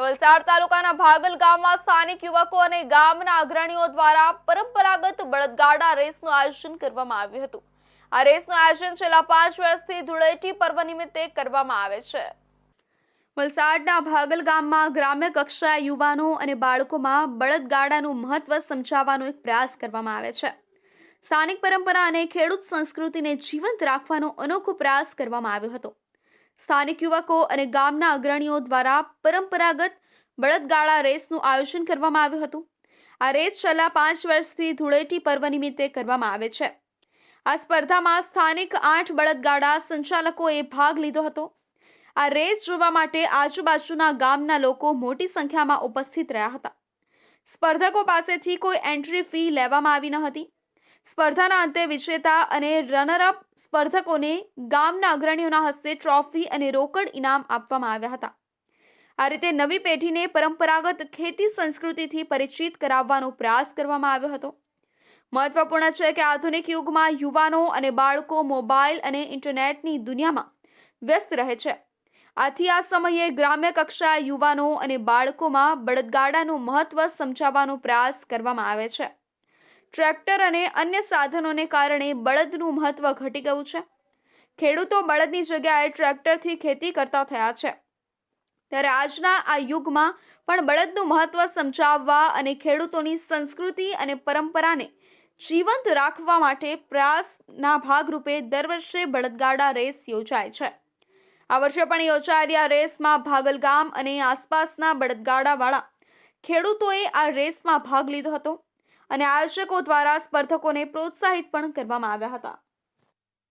વલસાડ તાલુકાના ભાગલ ગામમાં સ્થાનિક યુવકો અને ગામના અગ્રણીઓ દ્વારા પરંપરાગત બળદગાડા રેસનું આયોજન કરવામાં આવ્યું હતું. આ રેસનું આયોજન છેલ્લા પાંચ વર્ષથી ધૂળેટી પર્વ નિમિત્તે કરવામાં આવે છે. વલસાડના ભાગલ ગામમાં ગ્રામ્ય કક્ષાએ યુવાનો અને બાળકોમાં બળદગાડાનું મહત્વ સમજાવવાનો એક પ્રયાસ કરવામાં આવે છે. સ્થાનિક પરંપરા અને ખેડૂત સંસ્કૃતિને જીવંત રાખવાનો અનોખો પ્રયાસ કરવામાં આવ્યો હતો. સ્થાનિક યુવકો અને ગામના અગ્રણીઓ દ્વારા પરંપરાગત બળદગાળા રેસનું આયોજન કરવામાં આવ્યું હતું. આ રેસ છેલ્લા પાંચ વર્ષથી ધૂળેટી પર્વ નિમિત્તે કરવામાં આવે છે. આ સ્પર્ધામાં સ્થાનિક આઠ બળદગાડા સંચાલકોએ ભાગ લીધો હતો. આ રેસ જોવા માટે આજુબાજુના ગામના લોકો મોટી સંખ્યામાં ઉપસ્થિત રહ્યા હતા. સ્પર્ધકો પાસેથી કોઈ એન્ટ્રી ફી લેવામાં આવી ન હતી. સ્પર્ધાના અંતે વિજેતા અને રનરઅપ સ્પર્ધકોને ગામના અગ્રણીઓના હસ્તે ટ્રોફી અને રોકડ ઇનામ આપવામાં આવ્યા હતા. આ રીતે નવી પેઢીને પરંપરાગત ખેતી સંસ્કૃતિથી પરિચિત કરાવવાનો પ્રયાસ કરવામાં આવ્યો હતો. મહત્વપૂર્ણ છે કે આધુનિક યુગમાં યુવાનો અને બાળકો મોબાઈલ અને ઇન્ટરનેટની દુનિયામાં વ્યસ્ત રહે છે. આથી આ સમયે ગ્રામ્ય કક્ષાએ યુવાનો અને બાળકોમાં બળદગાડાનું મહત્વ સમજાવવાનો પ્રયાસ કરવામાં આવે છે. ટ્રેક્ટર અને અન્ય સાધનોને કારણે બળદનું મહત્વ ઘટી ગયું છે. ખેડૂતો બળદની જગ્યાએ ટ્રેક્ટરથી ખેતી કરતા થયા છે. ત્યારે આજના આ યુગમાં પણ બળદનું મહત્વ સમજાવવા અને ખેડૂતોની સંસ્કૃતિ અને પરંપરાને જીવંત રાખવા માટે પ્રયાસના ભાગરૂપે દર વર્ષે બળદગાડા રેસ યોજાય છે. આ વર્ષે પણ યોજાયેલી આ રેસમાં ભાગલગામ અને આસપાસના બળદગાડાવાળા ખેડૂતોએ આ રેસમાં ભાગ લીધો હતો. અને આયોજકો દ્વારા સ્પર્ધકોને પ્રોત્સાહિત પણ કરવામાં આવ્યા હતા.